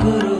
guru.